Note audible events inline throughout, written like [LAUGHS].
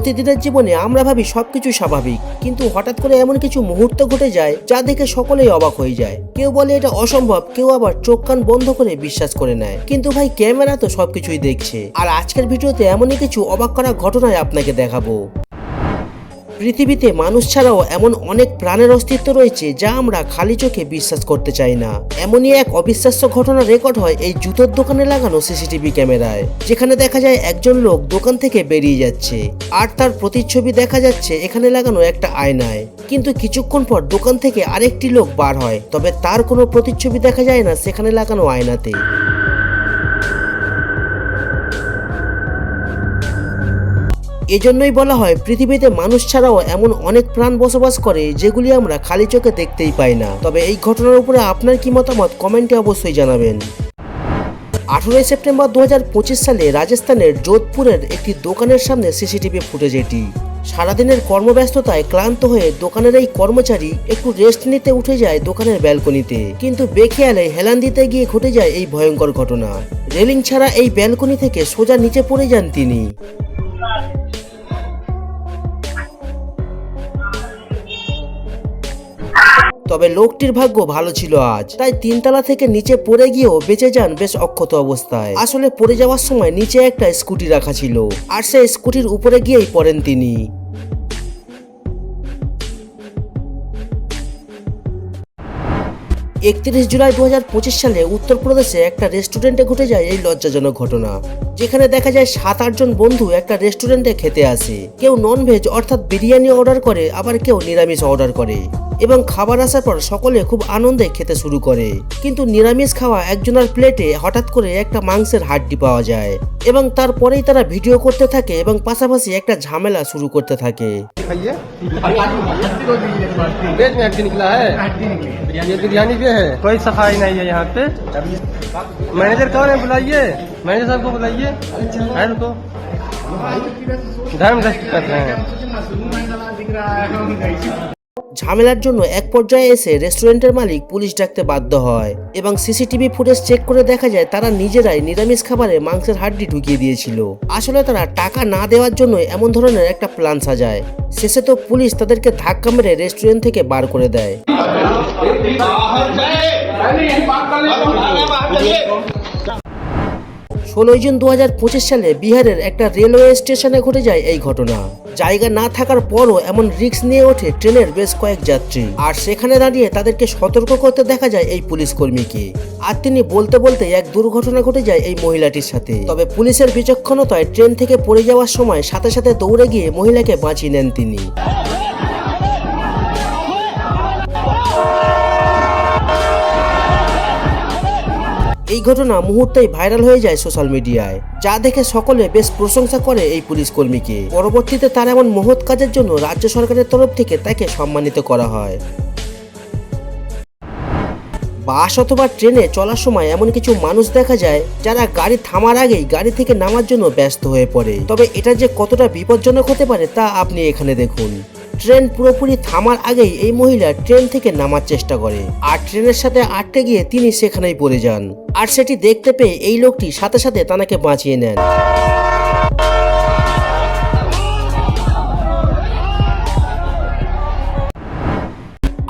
প্রতিদিনের জীবনে আমরা ভাবি সবকিছু স্বাভাবিক, কিন্তু হঠাৎ করে এমন কিছু মুহূর্ত ঘটে যায় যা দেখে সকলেই অবাক হয়ে যায়। কেউ বলে এটা অসম্ভব, কেউ আবার চোখ কান বন্ধ করে বিশ্বাস করে নেয়। কিন্তু ভাই, ক্যামেরা তো সবকিছুই দেখছে। আর আজকের ভিডিওতে এমনই কিছু অবাক করা ঘটনায় আপনাকে দেখাবো। পৃথিবীতে মানুষ ছাড়াও এমন অনেক প্রাণের অস্তিত্ব রয়েছে যা আমরা খালি চোখে বিশ্বাস করতে চাই না। এমনই এক অবিশ্বাস্য ঘটনা রেকর্ড হয় এই জুতোর দোকানে লাগানো সিসিটিভি ক্যামেরায়, যেখানে দেখা যায় একজন লোক দোকান থেকে বেরিয়ে যাচ্ছে, আর তার প্রতিচ্ছবি দেখা যাচ্ছে এখানে লাগানো একটা আয়নায়। কিন্তু কিছুক্ষণ পর দোকান থেকে আরেকটি লোক বার হয়, তবে তার কোনো প্রতিচ্ছবি দেখা যায় না সেখানে লাগানো আয়নাতে। এজন্যই বলা হয়, পৃথিবীতে মানুষ ছাড়াও এমন অনেক প্রাণ বসবাস করে যেগুলি আমরা খালি চোখে দেখতেই পাই না। তবে এই ঘটনার উপরে আপনার কি মতামত? কমেন্টে অবশ্যই জানাবেন। আঠেরোই সেপ্টেম্বর দু হাজার পঁচিশ সালে রাজস্থানের যোধপুরের একটি দোকানের সামনে সিসিটিভি ফুটেজ এটি। সারাদিনের কর্মব্যস্ততায় ক্লান্ত হয়ে দোকানের এই কর্মচারী একটু রেস্ট নিতে উঠে যায় দোকানের ব্যালকনিতে। কিন্তু বেখেয়ালে হেলান দিতে গিয়ে ঘটে যায় এই ভয়ঙ্কর ঘটনা। রেলিং ছাড়া এই ব্যালকনি থেকে সোজা নিচে পড়ে যান তিনি। তবে লোকটির ভাগ্য ভালো ছিল আজ। তাই তিনতলা থেকে নিচে পড়ে গিয়েও বেঁচে যান বেশ অক্ষত অবস্থায়। আসলে পড়ে যাওয়ার সময় নিচে একটা স্কুটি রাখা ছিল, আর সেই স্কুটির উপরে গিয়েই পড়েন তিনি। একত্রিশ জুলাই দু হাজার পঁচিশ সালে উত্তরপ্রদেশে একটা রেস্টুরেন্টে ঘটে যায় এই লজ্জাজনক ঘটনা। যেখানে দেখা যায় সাত আটজন বন্ধু একটা রেস্টুরেন্টে খেতে আসে। কেউ ননভেজ অর্থাৎ বিরিয়ানি অর্ডার করে আবার কেউ নিরামিষ অর্ডার করে। এবং খাবার আসার পর সকলে খুব আনন্দে খেতে শুরু করে। কিন্তু নিরামিষ খাওয়া একজনের প্লেটে হঠাৎ করে একটা মাংসের হাড্ডি পাওয়া যায়। এবং তারপরেই তারা ভিডিও করতে থাকে এবং পাশাপাশি একটা ঝামেলা শুরু করতে থাকে। ম্যানেজার কে বুলাইয়ে ম্যানেজার সাহেব বুলাইয়ে ये बिरयानी पे है कोई सफाई नहीं है यहाँ पे मैनेजर कौन है बुलाइए मैनेजर साहब को बुलाइए है उनको धर्म दस्त कर रहे हैं ঝামেলার জন্য এক পর্যায়ে এসে রেস্টুরেন্টের মালিক পুলিশ ডাকতে বাধ্য হয় এবং সিসিটিভি ফুটেজ চেক করে দেখা যায় তারা নিজেরাই নিরামিষ খাবারে মাংসের হাড্ডি ঢুকিয়ে দিয়েছিল আসলে তারা টাকা না দেওয়ার জন্য এমন ধরনের একটা প্ল্যান সাজায় শেষে তো পুলিশ তাদেরকে ধাক্কা মেরে রেস্টুরেন্ট থেকে বার করে দেয় ষোলোই জুন দু হাজার পঁচিশ সালে বিহারের একটা রেলওয়ে স্টেশনে ঘটে যায় এই ঘটনা। জায়গা না থাকার পরও এমন রিস্ক নিয়ে ওঠে ট্রেনের বেশ কয়েক যাত্রী। আর সেখানে দাঁড়িয়ে তাদেরকে সতর্ক করতে দেখা যায় এই পুলিশ কর্মীকে। আর তিনি বলতে বলতে এক দুর্ঘটনা ঘটে যায় এই মহিলাটির সাথে। তবে পুলিশের বিচক্ষণতায় ট্রেন থেকে পড়ে যাওয়ার সময় সাথে সাথে দৌড়ে গিয়ে মহিলাকে বাঁচিয়ে নেন তিনি। এই ঘটনা মুহূর্তেই ভাইরাল হয়ে যায় সোশ্যাল মিডিয়ায়, যা দেখে সকলে বেশ প্রশংসা করে এই পুলিশ কর্মীকে। পরবর্তীতে তার এমন মহৎ কাজের জন্য রাজ্য সরকারের তরফ থেকে তাকে সম্মানিত করা হয়। বাস অথবা ট্রেনে চলার সময় এমন কিছু মানুষ দেখা যায়, যারা গাড়ি থামার আগেই গাড়ি থেকে নামার জন্য ব্যস্ত হয়ে পড়ে। তবে এটা যে কতটা বিপজ্জনক হতে পারে তা আপনি এখানে দেখুন। ট্রেন পুরোপুরি থামার আগেই এই মহিলা ট্রেন থেকে নামার চেষ্টা করে। আর ট্রেনের সাথে আটকে গিয়ে তিনি সেখানেই পড়ে যান। আর সেটি দেখতে পেয়ে এই লোকটি সাথে সাথে তাকে বাঁচিয়ে নেন।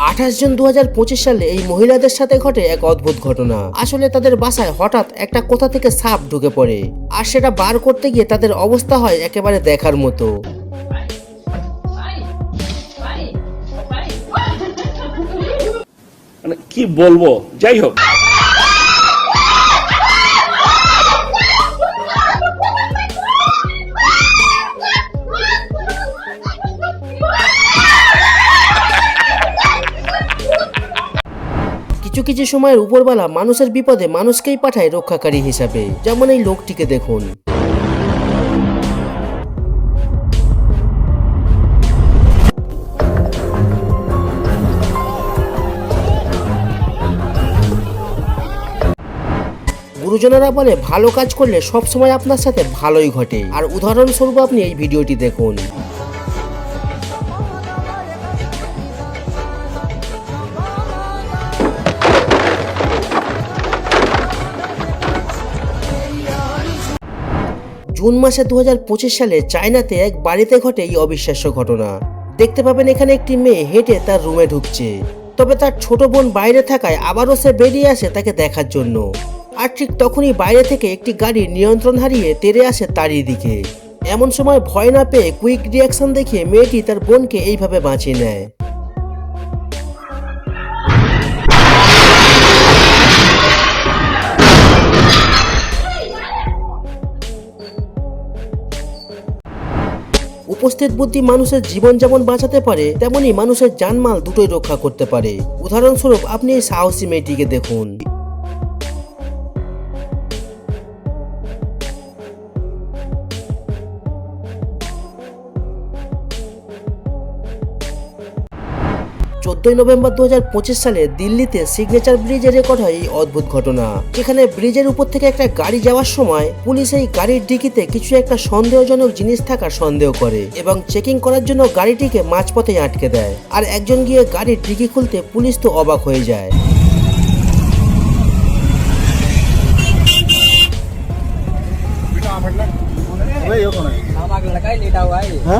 আঠাশ জুন দু হাজার পঁচিশ সালে এই মহিলাদের সাথে ঘটে এক অদ্ভুত ঘটনা। আসলে তাদের বাসায় হঠাৎ একটা কোথা থেকে সাপ ঢুকে পড়ে। আর সেটা বার করতে গিয়ে তাদের অবস্থা হয় একেবারে দেখার মতো। মানে কি বলব? যাই হোক। কিছু কিছু সময়ের উপরবেলা মানুষের বিপদে মানুষকেই পাঠায় রক্ষাকারী হিসাবে, যেমন এই লোকটিকে দেখুন। গুরুজনেরা বলে, ভালো কাজ করলে সব সময় আপনার সাথে ভালোই ঘটে। আর উদাহরণস্বরূপ আপনি এই ভিডিওটি দেখুন। জুন মাসে দু হাজার পঁচিশ সালে চায়নাতে এক বাড়িতে ঘটে এই অবিশ্বাস্য ঘটনা। দেখতে পাবেন, এখানে একটি মেয়ে হেঁটে তার রুমে ঢুকছে। তবে তার ছোট বোন বাইরে থাকায় আবারও সে বেরিয়ে আসে তাকে দেখার জন্য। আর ঠিক তখনই বাইরে থেকে একটি গাড়ি নিয়ন্ত্রণ হারিয়ে তেড়ে আসে তারই দিকে। এমন সময় ভয় না পেয়ে কুইক রিয়াকশন দেখিয়ে মেয়েটি তার বোনকে এইভাবে বাঁচিয়ে নেয়। উপস্থিত বুদ্ধি মানুষের জীবন যেমন বাঁচাতে পারে তেমনি মানুষের জানমাল দুটোই রক্ষা করতে পারে। উদাহরণস্বরূপ, আপনি এই সাহসী মেয়েটিকে দেখুন। চোদ্দই নভেম্বর দু সালে দিল্লিতে সিগনেচার ব্রিজে রেকর্ড হয় এই অদ্ভুত ঘটনা যেখানে ব্রিজের উপর থেকে একটা গাড়ি যাওয়ার সময় পুলিশ এই গাড়ির ডিকিতে কিছু একটা সন্দেহজনক জিনিস থাকার সন্দেহ করে এবং চেকিং করার জন্য গাড়িটিকে মাঝপথে আটকে দেয় আর একজন গিয়ে গাড়ির ডিকি খুলতে পুলিশ তো অবাক হয়ে যায় आग लगा ही लेटा हुआ है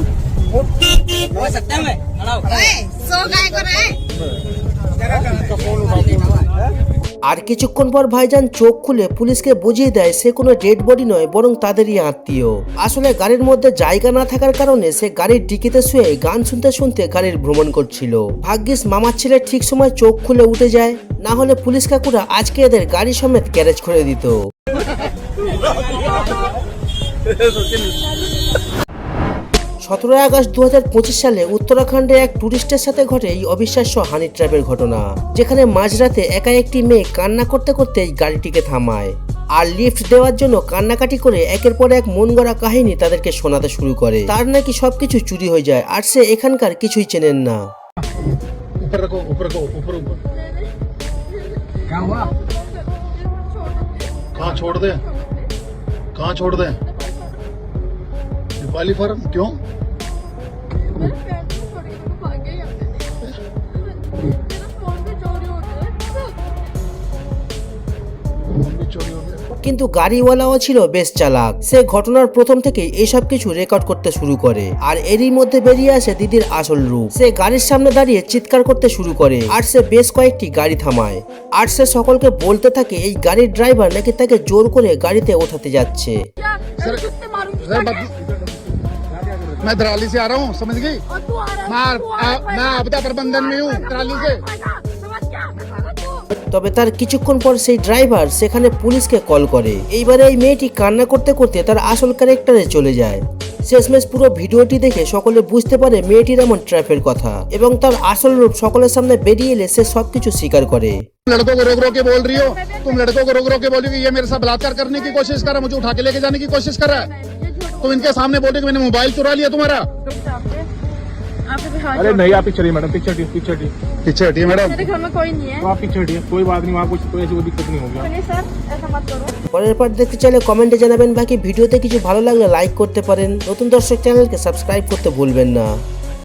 আর কিছুক্ষণ পর ভাইজান চোখ খুলে পুলিশকে বুঝিয়ে দেয় সে কোনো ডেড বডি নয়, বরং তাদেরই আত্মীয়। আসলে গাড়ির মধ্যে জায়গা না থাকার কারণে সে গাড়ির ডিকিতে শুয়ে গান শুনতে শুনতে গাড়ির ভ্রমণ করছিল। ভাগ্যিস মামার ছেলে ঠিক সময় চোখ খুলে উঠে যায়, না হলে পুলিশ কাকুরা আজকে এদের গাড়ি সমেত ক্যারেজ করে দিত। [LAUGHS] সতেরোই আগস্ট দু সালে উত্তরাখণ্ডে এক টুরিস্টের সাথে ঘটে এই অবিশ্বাস্য হানি ট্র্যাপের ঘটনা যেখানে মাঝরাতে একা একটি মেয়ে কান্না করতে করতে এই গাড়িটিকে থামায় আর লিফট দেওয়ার জন্য কান্নাকাটি করে একের পর এক মন গড়া কাহিনী তাদেরকে শোনাতে শুরু করে তার নাকি সবকিছু চুরি হয়ে যায় আর সে এখানকার কিছুই চেনেন না ऊपर रखो ऊपर रखो ऊपर ऊपर क्या हुआ कहाँ छोड़ दे कहाँ छोड़ दे नेपाली फर्म क्यों কিন্তু গাড়িওয়ালাও ছিল বেশ চালাক সে ঘটনার প্রথম থেকেই এসব কিছু রেকর্ড করতে শুরু করে আর এরই মধ্যে বেরিয়ে আসে দিদির আসল রূপ সে গাড়ির সামনে দাঁড়িয়ে চিৎকার করতে শুরু করে আর সে বেশ কয়েকটি গাড়ি থামায় আর সে সকলকে বলতে থাকে এই গাড়ির ড্রাইভার নাকি তাকে জোর করে গাড়িতে ওঠাতে যাচ্ছে क्या मैं कितने मारूंगी सर बद... मैं दराली से आ रहा हूँ समझ गई और तू आ रहा है मैं तू आ रहा है, मैं आपदा प्रबंधन में हूँ दराली से समझ क्या तू তবে তার কিছুক্ষণ পর সেই ড্রাইভার সেখানে পুলিশকে কল করে এইবারে এই মেয়েটি কান্না করতে করতে তার আসল ক্যারেক্টারে চলে যায় শেষমেশ পুরো ভিডিওটি দেখে সকলে বুঝতে পারে মেয়েটির এমন ট্র্যাপের কথা এবং তার আসল রূপ সকলের সামনে বেরিয়ে এলে সে সবকিছু স্বীকার করে लड़कों को रोक रोक के बोल रही हो तुम लड़कों को रोक रोक के बोली कि ये मेरे साथ बलात्कार करने की कोशिश कर रहा है मुझे उठा के लेके जाने की कोशिश कर रहा है ये झूठ तुम इनके सामने बोल रही कि मैंने मोबाइल चुरा लिया तुम्हारा आप पे हाथ अरे नहीं आप पीछे हटिए मैडम पीछे हटिए पीछे हटिए पीछे हटिए मैडम मेरे घर में कोई नहीं है तो आप पीछे हटिए कोई बात नहीं वहाँ कुछ कोई ऐसी कोई दिक्कत नहीं होगी सुनिए सर ऐसा मत करो পরের পার্ট দেখতে চাইলে কমেন্টে জানাবেন বাকি ভিডিওতে কিছু ভালো লাগলে লাইক করতে পারেন নতুন দর্শক চ্যানেলকে সাবস্ক্রাইব করতে ভুলবেন না